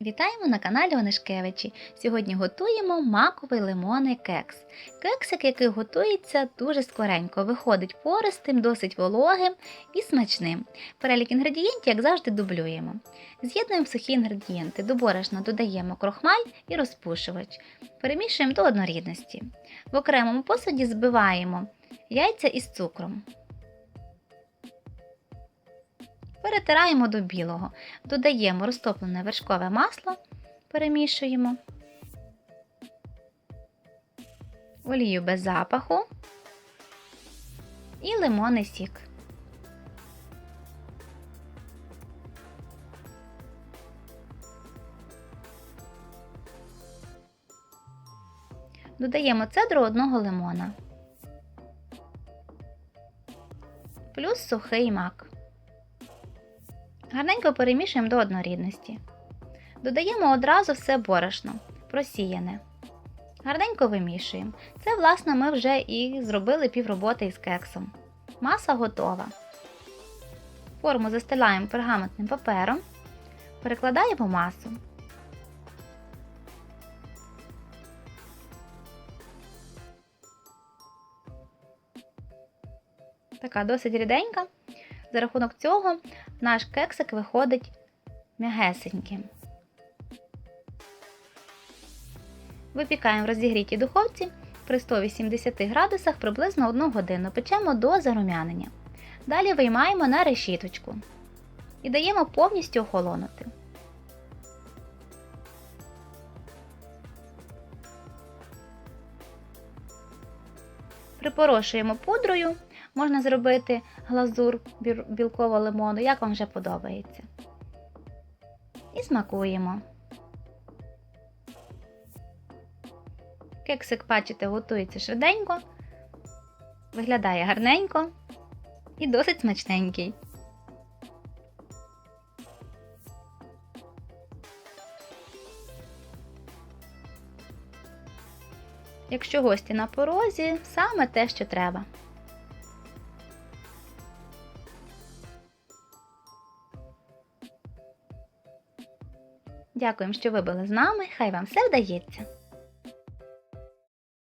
Вітаємо на каналі Онишкевичі. Сьогодні готуємо маковий лимонний кекс. Кексик, який готується дуже скоренько, виходить пористим, досить вологим і смачним. Перелік інгредієнтів, як завжди, дублюємо. З'єднуємо сухі інгредієнти. До борошна додаємо крохмаль і розпушувач. Перемішуємо до однорідності. В окремому посуді збиваємо яйця із цукром. Перетираємо до білого. Додаємо розтоплене вершкове масло, перемішуємо, олію без запаху і лимонний сік. Додаємо цедру одного лимона. Плюс сухий мак. Гарненько перемішуємо до однорідності. Додаємо одразу все борошно, просіяне. Гарненько вимішуємо. Це, власне, ми вже і зробили півроботи із кексом. Маса готова. Форму застилаємо пергаментним папером, перекладаємо масу. Така досить ріденька. За рахунок цього наш кексик виходить м'ягесеньким. Випікаємо в розігрітій духовці при 180 градусах приблизно 1 годину. Печемо до зарум'янення. Далі виймаємо на решіточку і даємо повністю охолонути. Припорошуємо пудрою Можна зробити глазур білково лимону, як вам вже подобається. І смакуємо. Кексик, бачите, готується швиденько, виглядає гарненько і досить смачненький. Якщо гості на порозі, саме те, що треба. Дякуємо, що ви були з нами. Хай вам все вдається!